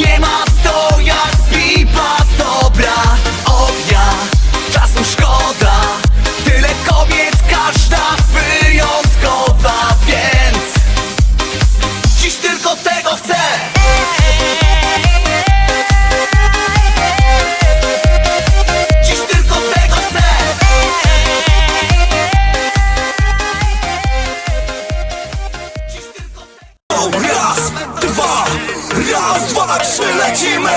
Nie ma Raz, dwa, trzy, lecimy!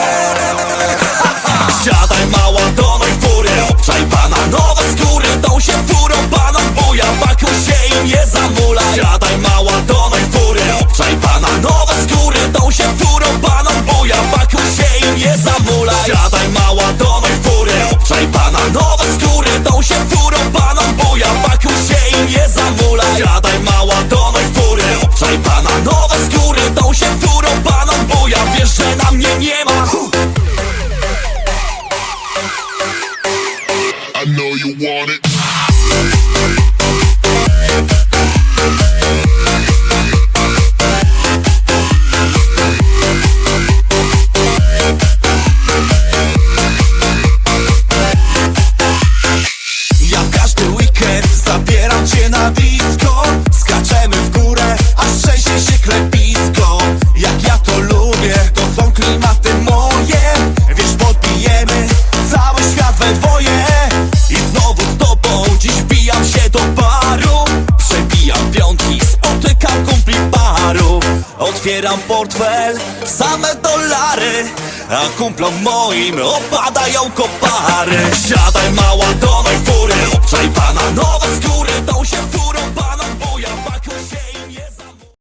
Otwieram portfel, same dolary A kumplom moim opadają kopary. Siadaj ma